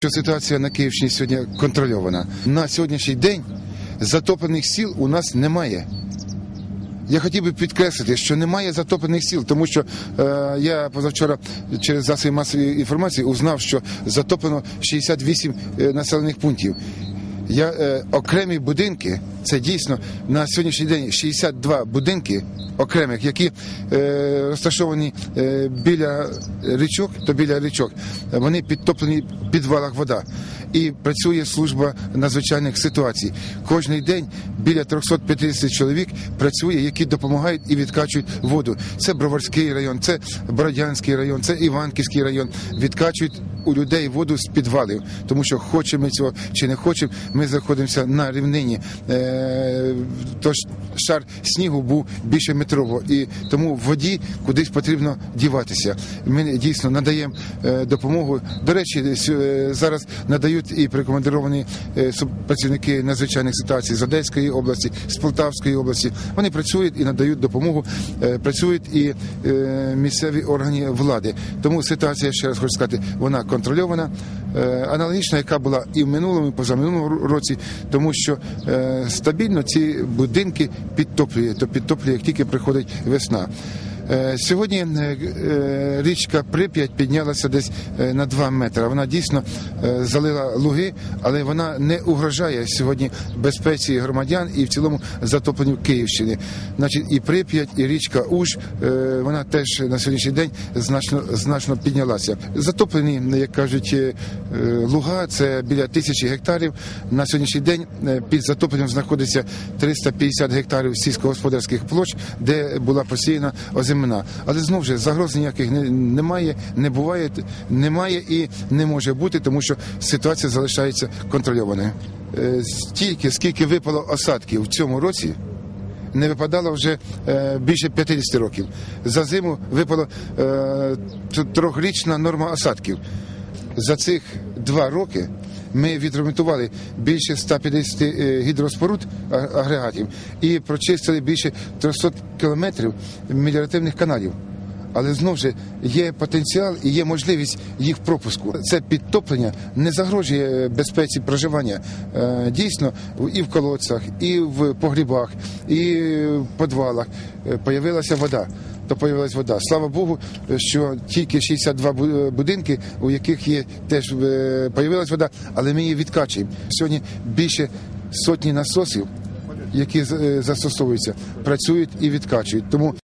що ситуація на Київщині сьогодні контрольована. На сьогоднішній день затоплених сіл у нас немає. Я хотів би підкреслити, що немає затоплених сіл, тому що е, я позавчора через засоби масової інформації узнав, що затоплено 68 е, населених пунктів. Я, е, окремі будинки, це дійсно на сьогоднішній день 62 будинки окремих, які е, розташовані е, біля річок, то біля річок, вони підтоплені в підвалах вода. І працює служба надзвичайних ситуацій. Кожний день біля 350 чоловік працює, які допомагають і відкачують воду. Це Броварський район, це Бородянський район, це Іванківський район. Відкачують у людей воду з підвалів, тому що хочемо ми цього чи не хочемо. Ми знаходимося на рівнині. Е, тож шар снігу був більше метрового, і тому воді кудись потрібно діватися. Ми дійсно надаємо е, допомогу. До речі, е, зараз надають і прикомандировані працівники надзвичайних ситуацій з Одеської області, з Полтавської області. Вони працюють і надають допомогу. Працюють і місцеві органи влади. Тому ситуація, ще раз хочу сказати, вона контрольована, е, аналогічна, яка була і в минулому, і позаминулому році, тому що е, стабільно ці будинки підтоплює, то підтоплює, як тільки приходить весна. Е, Сьогодні е, е, річка Прип'ять піднялася десь на 2 метри. Вона дійсно залила луги, але вона не угрожає сьогодні безпеці громадян і в цілому затопленню Київщини. Значить, і Прип'ять, і річка Уж вона теж на сьогоднішній день значно значно піднялася. Затоплені, як кажуть, луга це біля тисячі гектарів. На сьогоднішній день під затопленням знаходиться 350 гектарів сільськогосподарських площ, де була посіяна озимина. Але знову ж загроз ніяких не- немає, не буває, немає і не може бути, тому що ситуація залишається контрольованою. Е, Стільки, скільки випало осадків в цьому році. Не випадало вже е, більше 50 років. За зиму випала е, трьохрічна норма осадків. За цих два роки ми відремонтували більше 150 е, гідроспоруд агрегатів і прочистили більше 300 кілометрів меліоративних каналів. Але знову ж є потенціал і є можливість їх пропуску. Це підтоплення не загрожує безпеці проживання. Е, Дійсно, і в колодцях, і в погрібах, і в підвалах е, появилася вода. То появилась вода. Слава Богу, що тільки 62 бу- будинки, у яких є теж е, появилась вода, але ми її відкачуємо. Сьогодні більше сотні насосів, які е, застосовуються, працюють і відкачують. Тому